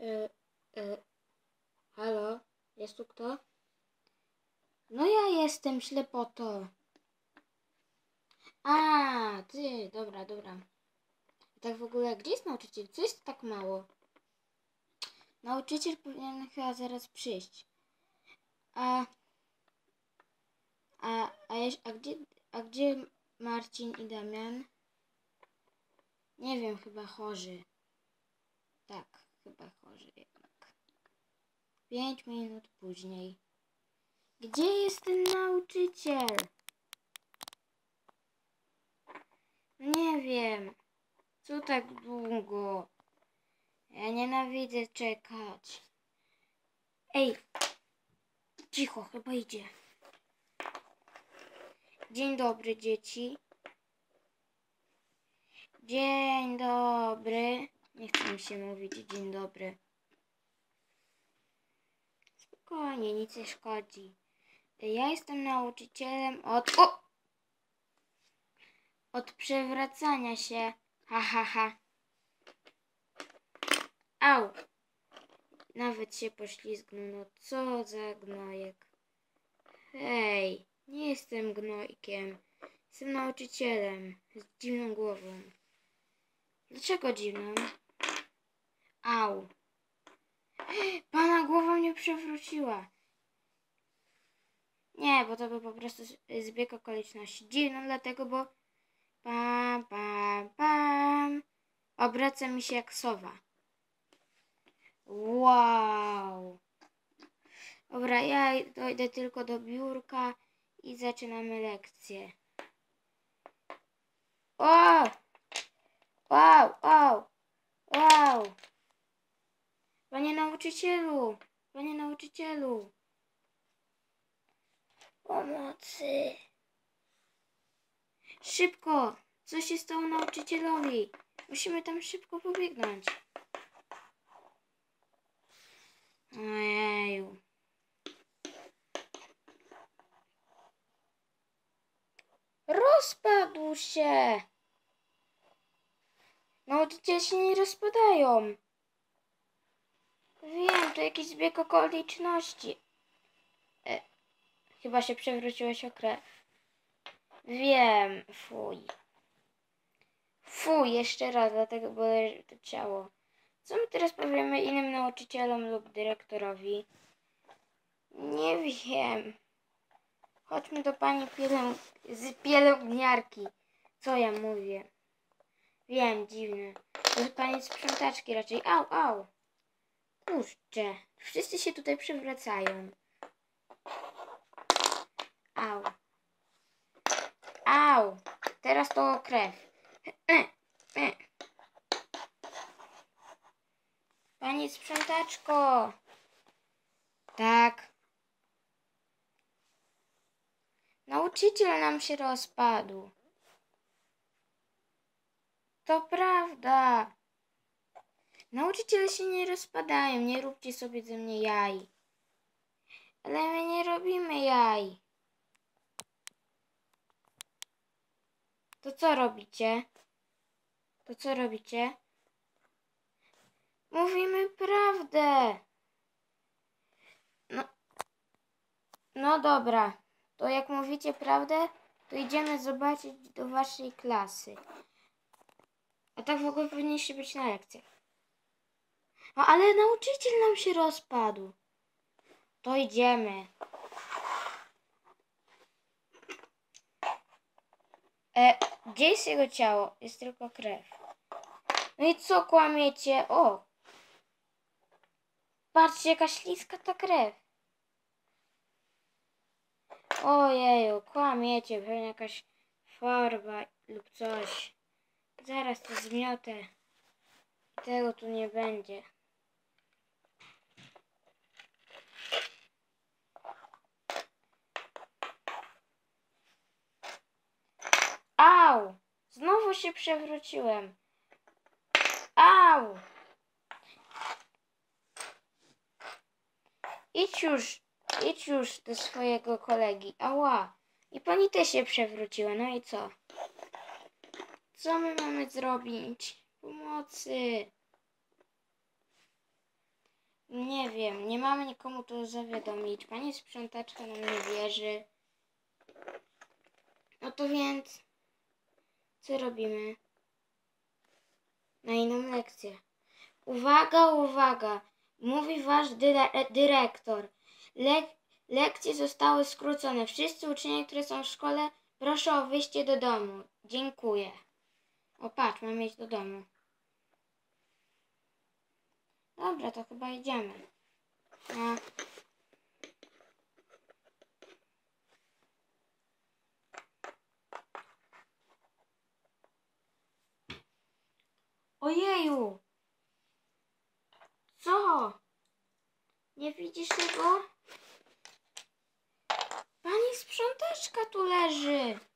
E, e, halo? Jest tu kto? No ja jestem ślepoto. A, ty, dobra, dobra. Tak w ogóle, gdzie jest nauczyciel? Co jest tak mało? Nauczyciel powinien chyba zaraz przyjść. A, a, a, jeż- a, gdzie, a gdzie Marcin i Damian? Nie wiem, chyba chorzy. Tak, chyba. Pięć minut później. Gdzie jest ten nauczyciel? Nie wiem. Co tak długo? Ja nienawidzę czekać. Ej, cicho, chyba idzie. Dzień dobry, dzieci. Dzień dobry. Nie chce mi się mówić dzień dobry. Spokojnie, nic nie szkodzi. Ja jestem nauczycielem od... O! Od przewracania się. Ha, ha, ha. Au. Nawet się poślizgnął. No co za gnojek. Hej, nie jestem gnojkiem. Jestem nauczycielem z dziwną głową. Dlaczego dziwną? Au. Pana głowa mnie przewróciła. Nie, bo to był po prostu zbieg okoliczności. Dziwną dlatego, bo pam, pam, pam. Obraca mi się jak sowa. Wow. Dobra, ja dojdę tylko do biurka i zaczynamy lekcję. O! Wow, wow, wow. Panie nauczycielu, panie nauczycielu. Pomocy. Szybko, co się stało nauczycielowi? Musimy tam szybko pobiegnąć. Ojeju. Rozpadł się. Nauczyciele się nie rozpadają. Wiem, to jakiś zbieg okoliczności. E, chyba się przewróciłeś o krew. Wiem, fuj. Fuj, jeszcze raz, dlatego leży to ciało. Co my teraz powiemy innym nauczycielom lub dyrektorowi? Nie wiem. Chodźmy do pani pielęg... z pielęgniarki. Co ja mówię? Wiem, dziwne. To jest pani sprzątaczki raczej. Au, au. Kurczę. Wszyscy się tutaj przewracają. Au. Au. Teraz to krew. E, e. Pani sprzątaczko. Tak. Nauczyciel nam się rozpadł. To prawda. Nauczyciele się nie rozpadają, nie róbcie sobie ze mnie jaj. Ale my nie robimy jaj. To co robicie? To co robicie? Mówimy prawdę. No, no dobra. To jak mówicie prawdę, to idziemy zobaczyć do waszej klasy. A tak w ogóle powinniście być na lekcjach. No ale nauczyciel nam się rozpadł. To idziemy. E, gdzie jest jego ciało? Jest tylko krew. No i co kłamiecie? O! Patrzcie, jaka śliska ta krew. Ojeju, kłamiecie, pewnie jakaś farba lub coś. Zaraz to zmiotę. Tego tu nie będzie. Au! Znowu się przewróciłem. Au! Idź już, idź już do swojego kolegi. Ała! I pani też się przewróciła. No i co? Co my mamy zrobić? Pomocy! Nie wiem, nie mamy nikomu to zawiadomić. Pani sprzątaczka nam nie wierzy. No to więc, co robimy? Na inną lekcję. Uwaga, uwaga! Mówi wasz dyre- dyrektor. Le- lekcje zostały skrócone. Wszyscy uczniowie, które są w szkole, proszę o wyjście do domu. Dziękuję. O patrz, mamy iść do domu. Dobra, to chyba idziemy. Co? Nie widzisz tego? Pani sprzątaczka tu leży.